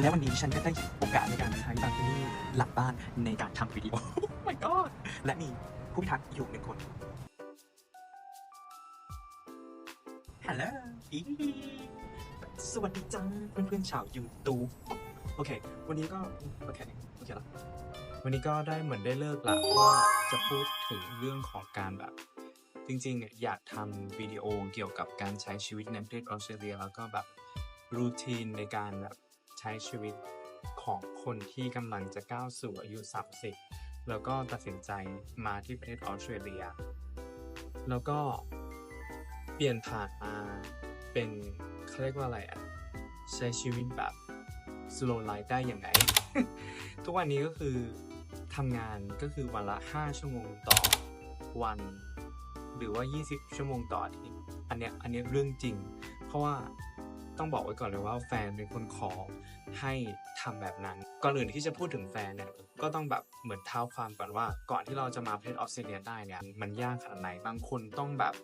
และวันนี้ฉันก็ได้โอกาสในการใช้บางที่หลังบ้านในการทำวิดีโอ my god และมีผู้พิทักษ์อยู่หนึ่งคน ฮัลโหลสวัสดีจ้าเพื่อนๆชาวยูทูบโอเค วันนี้ก็โอเคโอเคละวันนี้ก็ได้เหมือนได้เลิกละว่าจะพูดถึงเรื่องของการแบบ จริงๆเนี่ยอยากทำวิดีโอเกี่ยวกับการใช้ชีวิตในประเทศออสเตรเลีย แล้วก็แบบรูทีนในการแบบ ช้ชีวิตของคนที่กำลังจะก้าวสู่อายุ 30 แล้วก็ตัดสินใจมาที่ประเทศออสเตรเลีย แล้วก็เปลี่ยนผ่านมาเป็นเขาเรียกว่าอะไรอะใช้ชีวิตแบบ slow life ได้อย่างไรทุกวันนี้ก็คือทำงานก็คือวันละ 5 ชั่วโมงต่อวัน หรือว่า 20 ชั่วโมงต่ออาทิตย์อันเนี้ยอันเนี้ยเรื่องจริง เพราะว่า ต้องบอกไว้ก่อนเลยว่าแฟนเป็นคนขอให้ทำแบบนั้น ก่อนอื่นที่จะพูดถึงแฟนเนี่ยก็ต้องแบบเหมือนเท้าความก่อนว่า ก่อนที่เราจะมาประเทศออสเตรเลียได้เนี่ยมันยากขนาดไหนบางคนต้องแบบ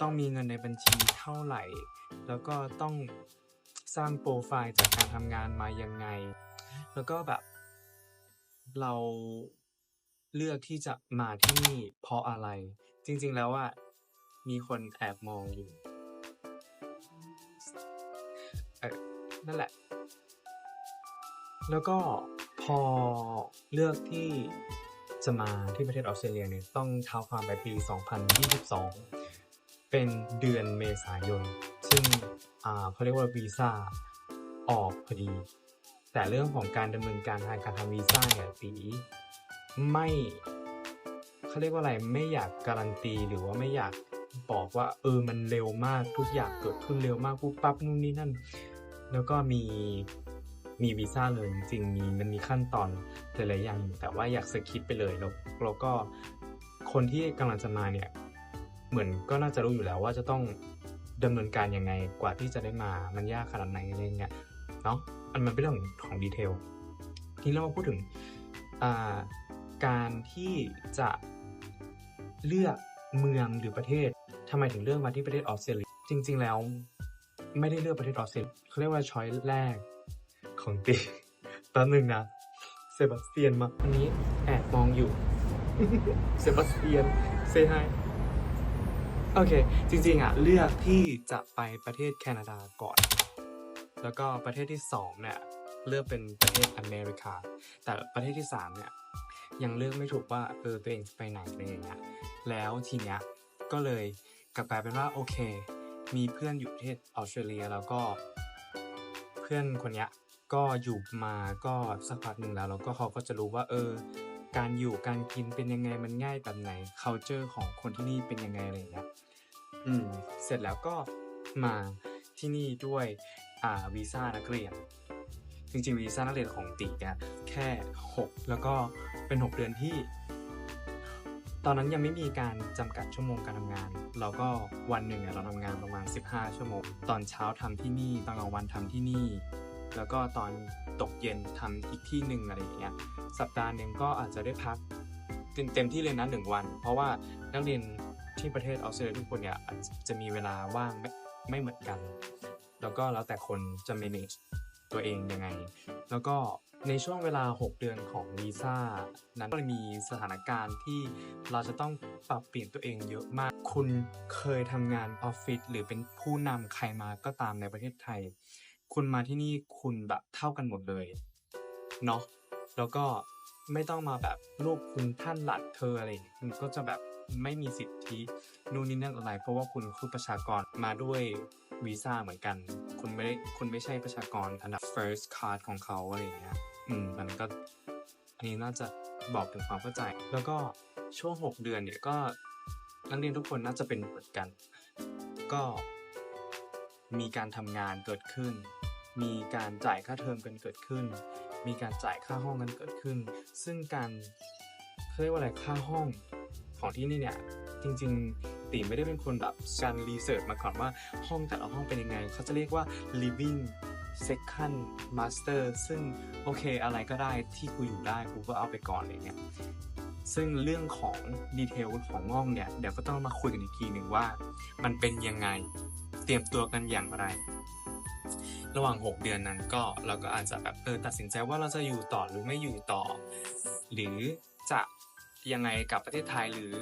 ต้องมีเงินในบัญชีเท่าไหร่ แล้วก็ต้องสร้างโปรไฟล์จากการทำงานมายังไง แล้วก็แบบเราเลือกที่จะมาที่นี่เพราะอะไร จริง ๆ แล้วอะมีคนแอบมองอยู่ นั่นแหละ แล้วก็พอเลือกที่จะมาที่ประเทศออสเตรเลียเนี่ยต้องเท้าความไปปี 2022 เป็นเดือนเมษายน ซึ่งเขาเรียกว่าวีซ่าออกพอดี แต่เรื่องของการดำเนินการทางการทำวีซ่าเนี่ยตีไม่เขาเรียกว่าอะไรไม่อยากการันตีหรือว่าไม่อยากบอกว่าเออมันเร็วมากทุกอย่างเกิดขึ้นเร็วมากปุ๊บปั๊บนู่นนี่นั่น แล้วก็มีมีวีซ่าเลยจริงมีมันมีขั้นตอนหลายๆอย่างแต่ว่าอยากสคิปไปเลยแล้วแล้วก็คนที่กำลังจะมาเนี่ย เหมือนก็น่าจะรู้อยู่แล้วว่าจะต้องดำเนินการยังไงกว่าที่จะได้มามันยากขนาดไหนอะไรเงี้ยเนาะอันมันเป็นเรื่องของดีเทลทีนี้เรามาพูดถึงการที่จะเลือกเมืองหรือประเทศทำไมถึงเลือกมาที่ประเทศออสเตรเลียจริง ๆ แล้ว ไม่ได้เลือกประเทศออสเตรเลียเขาเรียกว่าช้อยแรกของตีตอนหนึ่งนะเซบาสเตียนมาอันนี้แอบมองอยู่ เซบาสเตียนเซฮโอเค จริงๆอะ เลือกที่จะไปประเทศแคนาดาก่อน แล้วก็ประเทศที่สองเนี่ย เลือกเป็นประเทศอเมริกา แต่ประเทศที่สามเนี่ย ยังเลือกไม่ถูกว่าเออตัวเองจะไปไหนอะไรอย่างเงี้ยแล้วทีเนี้ยก็เลยกลับกลายเป็นว่าโอเค มีเพื่อนอยู่ประเทศออสเตรเลียแล้วก็ เพื่อนคนนี้ก็อยู่มาก็สักพักหนึ่งแล้วแล้วก็เขาก็จะรู้ว่าเออ การอยู่การกินเป็นยังไงมันง่ายแบบไหน culture ของคนที่นี่เป็นยังไงอะไรอย่างเงี้ยอืมเสร็จแล้วก็มาที่นี่ด้วยอ่าวีซ่านักเรียนจริงๆวีซ่านักเรียนของตีเนี่ยแค่ 6 แล้วก็เป็น 6 เดือนที่ ตอนนั้นยังไม่มีการจำกัดชั่วโมงการทำงาน เราก็วันหนึ่งเราทำงานประมาณ 15 ชั่วโมง ตอนเช้าทำที่นี่ ตอนกลางวันทำที่นี่ แล้วก็ตอนตกเย็นทำอีกที่หนึ่งอะไรอย่างเงี้ย สัปดาห์หนึ่งก็อาจจะได้พักเต็มที่เลยนะหนึ่งวัน เพราะว่านักเรียนที่ประเทศออสเตรเลียทุกคนเนี่ยจจะมีเวลาว่างไม่ไม่เหมือนกัน แล้วก็แล้วแต่คนจะ manage ตัวเองยังไง แล้วก็ ในช่วงเวลา 6 เดือนของวีซ่านั้นก็มีสถานการณ์ที่เราจะต้องปรับเปลี่ยนตัวเองเยอะมาก คุณเคยทำงานออฟฟิศหรือเป็นผู้นำใครมาก็ตามในประเทศไทย คุณมาที่นี่คุณแบบเท่ากันหมดเลยเนาะแล้วก็ไม่ต้องมาแบบลูกคุณท่านหลัดเธออะไรอย่างเงี้ยคุณก็จะแบบไม่มีสิทธินู่นนี่นั่นอะไร เพราะว่าคุณคือประชากรมาด้วยวีซ่าเหมือนกัน คุณไม่ได้คุณไม่ใช่ประชากรอันดับ first card ของเขาอะไรอย่างเงี้ย อืมมันก็อันนี้น่าจะบอกถึงความเข้าใจ แล้วก็ช่วง 6 เดือนเนี่ยก็นักเรียนทุกคนน่าจะเป็นเหมือนกัน ก็มีการทำงานเกิดขึ้น มีการจ่ายค่าเทอมกันเกิดขึ้น มีการจ่ายค่าห้องกันเกิดขึ้น ซึ่งการเขาเรียกว่าอะไรค่าห้องของที่นี่เนี่ยจริงๆตีไม่ได้เป็นคนแบบการรีเสิร์ชมาก่อนว่าห้องแต่ละห้องเป็นยังไงเขาจะเรียกว่า living second master ซึ่งโอเคอะไรก็ได้ที่กูอยู่ได้กูก็เอาไปก่อนอะไรเงี้ยซึ่งเรื่องของดีเทลของห้องเนี่ยเดี๋ยวก็ต้องมาคุยกันอีกทีหนึ่งว่า มันเป็นยังไงเตรียมตัวกันอย่างไร ระหว่าง 6 เดือนนั้นก็เราก็อาจจะแบบเออตัดสินใจว่าเราจะอยู่ต่อหรือไม่อยู่ต่อ หรือจะยังไงกับประเทศไทยหรือ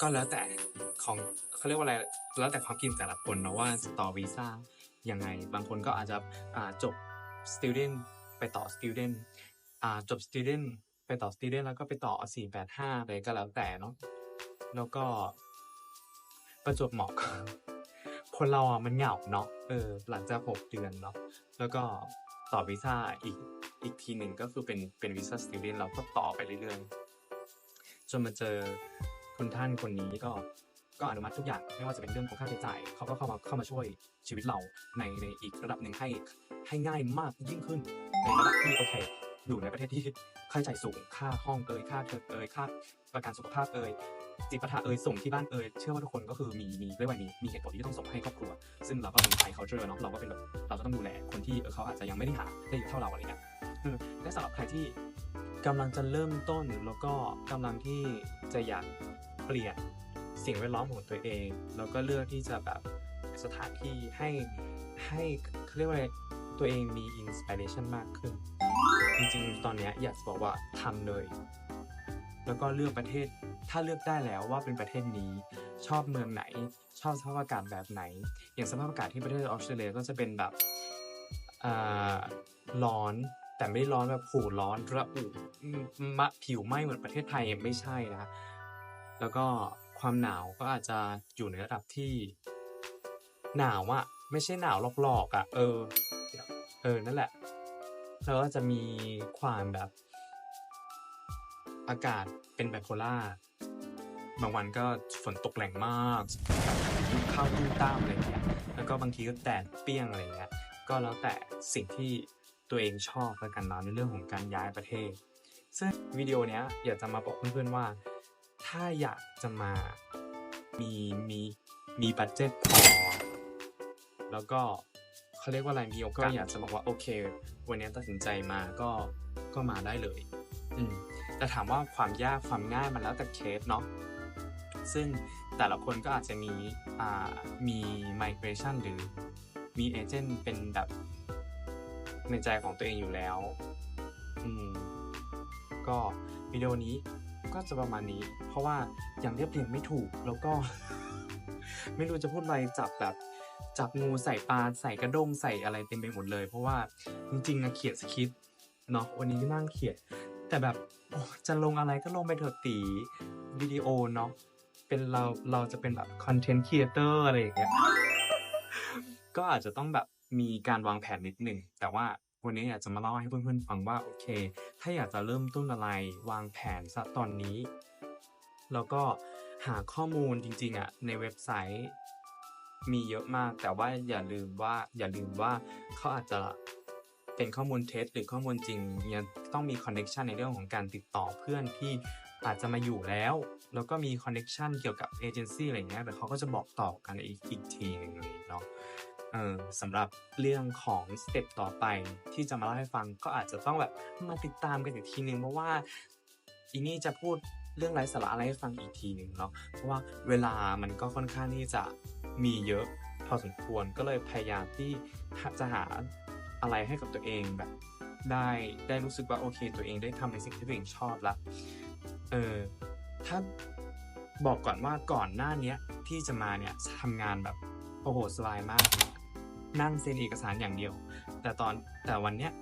ก็แล้วแต่ของเขาเรียกว่าอะไรแล้วแต่ความคิดแต่ละคนนะว่าจะต่อวีซ่า ยังไง บางคนก็อาจจะจบ student ไปต่อ student อจบ student ไปต่อ student แล้วก็ไปต่อ 485อะไรก็แล้วแต่เนาะแล้วก็ประจวบเหมาะคนเราอะมันเหงาเนาะเออหลังจาก 6 เดือนเนาะแล้วก็ต่อวีซ่าอีกอีกทีหนึ่งก็คือเป็นเป็นวีซ่า student เราก็ต่อไปเรื่อยๆ จนมาเจอคุณท่านคนนี้ก็ ก็อนุมัติทุกอย่างไม่ว่าจะเป็นเรื่องของค่าใช้จ่ายเขาก็เข้ามาเข้ามาช่วยชีวิตเราในในอีกระดับหนึ่งให้ให้ง่ายมากยิ่งขึ้น ในระดับที่โอเคอยู่ในประเทศที่ค่าใช้จ่ายสูงค่าห้องเอ่ยค่าเทอมเอ่ยค่าประกันสุขภาพเอ่ยจิปาถะเอ่ยส่งที่บ้านเอ่ยเชื่อว่าทุกคนก็คือมีมีเรียว่ามีมีเหตุผลที่ต้องส่งให้ครอบครัว ซึ่งเราก็เป็นไทย culture เนาะเราก็เป็นแบบเราก็ต้องดูแลคนที่เขาอาจจะยังไม่ได้หาได้เยอะเท่าเราอะไรเงี้ยและสำหรับใครที่กำลังจะเริ่มต้นแล้วก็กำลังที่จะอยากเปลี่ยน สิ่งแวดล้อมของตัวเอง แล้วก็เลือกที่จะแบบสถานที่ให้ให้เขาเรียกว่าอะไรตัวเองมีอินสปิเรชันมากขึ้น จริงๆ ตอนเนี้ยอยากจะบอกว่าทำเลย แล้วก็เลือกประเทศถ้าเลือกได้แล้วว่าเป็นประเทศนี้ ชอบเมืองไหน ชอบสภาพอากาศแบบไหน อย่างสภาพอากาศที่ประเทศออสเตรเลียก็จะเป็นแบบอ่าร้อนแต่ไม่ร้อนแบบโหร้อนระอุมมะผิวไหม้เหมือนประเทศไทยไม่ใช่นะแล้วก็ ความหนาวก็อาจจะอยู่ในระดับที่หนาวอะไม่ใช่หนาวหลอกๆอะเออเออนั่นแหละแล้วก็จะมีความแบบ อากาศเป็นไบโพล่าบางวันก็ฝนตกแรงมากยุบเข้าตุ้ต้ามอะไรเงี้ยแล้วก็บางทีก็แดดเปรี้ยงอะไรเงี้ยก็แล้วแต่สิ่งที่ตัวเองชอบแล้วกันเนาะในเรื่องของการย้ายประเทศ ซึ่งวิดีโอเนี้ยอยากจะมาบอกเพื่อนๆว่า ถ้าอยากจะมามีมีมีบัตเจ็ตพอ แล้วก็เขาเรียกว่าอะไรมีโอกาสก็อยากจะบอกว่าโอเค วันนี้ตัดสินใจมาก็ก็มาได้เลย อืมแต่ถามว่าความยากความง่ายมันแล้วแต่เคสเนาะซึ่งแต่ละคนก็อาจจะมีอ่ามี migration หรือมีเอเจนต์เป็นแบบในใจของตัวเองอยู่แล้ว อืม ก็วิดีโอนี้ ก็จะประมาณนี้ เพราะว่ายังเรียบเรียงไม่ถูกแล้วก็ ไม่รู้จะพูดอะไรจับแบบจับงูใส่ปลาใส่กระด้งใส่อะไรเต็มไปหมดเลย เพราะว่าจริงๆนะเขียนสคริปต์เนาะวันนี้ก็นั่งเขียน แต่แบบจะลงอะไรก็ลงไปเถอะตีวิดีโอเนาะเป็นเราเราจะเป็นแบบคอนเทนต์ครีเอเตอร์อะไรอย่างเงี้ยก็อาจจะต้องแบบมีการวางแผนนิดนึง แต่ว่า วันนี้อยากจะมาเล่าให้เพื่อนๆฟังว่าโอเค ถ้าอยากจะเริ่มต้นอะไรวางแผนซะตอนนี้ แล้วก็หาข้อมูลจริงๆอะในเว็บไซต์มีเยอะมาก แต่ว่าอย่าลืมว่าอย่าลืมว่าเขาอาจจะเป็นข้อมูลเท็จหรือข้อมูลจริงยังต้องมีคอนเน็ชันในเรื่องของการติดต่อเพื่อนที่อาจจะมาอยู่แล้ว แล้วก็มีคอนเน็ชันเกี่ยวกับเอเจนซี่อะไรเงี้ยแต่เขาก็จะบอกต่อกันอีกอีกทีหนึงเลยเนาะ เออสำหรับเรื่องของสเต็ปต่อไปที่จะมาเล่าให้ฟังก็อาจจะต้องแบบมาติดตามกันอีกทีนึงเพราะว่าอีนี่จะพูดเรื่องไร้สาระอะไรให้ฟังอีกทีหนึ่งเนาะเพราะว่าเวลามันก็ค่อนข้างที่จะมีเยอะพอสมควรก็เลยพยายามที่จะหาอะไรให้กับตัวเองแบบ ได้ได้รู้สึกว่าโอเค ตัวเองได้ทำในสิ่งที่ตัวเองชอบละเออถ้าบอกก่อนว่าก่อนหน้าเนี้ยที่จะมาเนี่ยทำงานแบบโอ้โหสบายมาก นั่งเซ็นเอกสารอย่างเดียว แต่ตอนแต่วันเนี้ย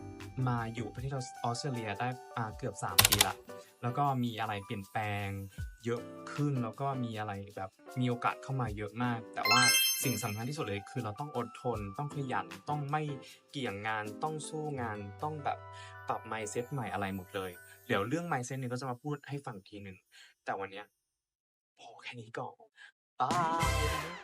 มาอยู่ประเทศออสเตรเลียได้อาเกือบ 3 ปีละ แล้วก็มีอะไรเปลี่ยนแปลงเยอะขึ้น แล้วก็มีอะไรแบบมีโอกาสเข้ามาเยอะมาก แต่ว่าสิ่งสำคัญที่สุดเลยคือเราต้องอดทน ต้องขยัน ต้องไม่เกี่ยงงาน ต้องสู้งาน ต้องแบบปรับ mindset ใหม่อะไรหมดเลย เดี๋ยวเรื่อง mindset เนี่ยก็จะมาพูดให้ฟังทีหนึ่ง แต่วันเนี้ยพอแค่นี้ก่อนบาย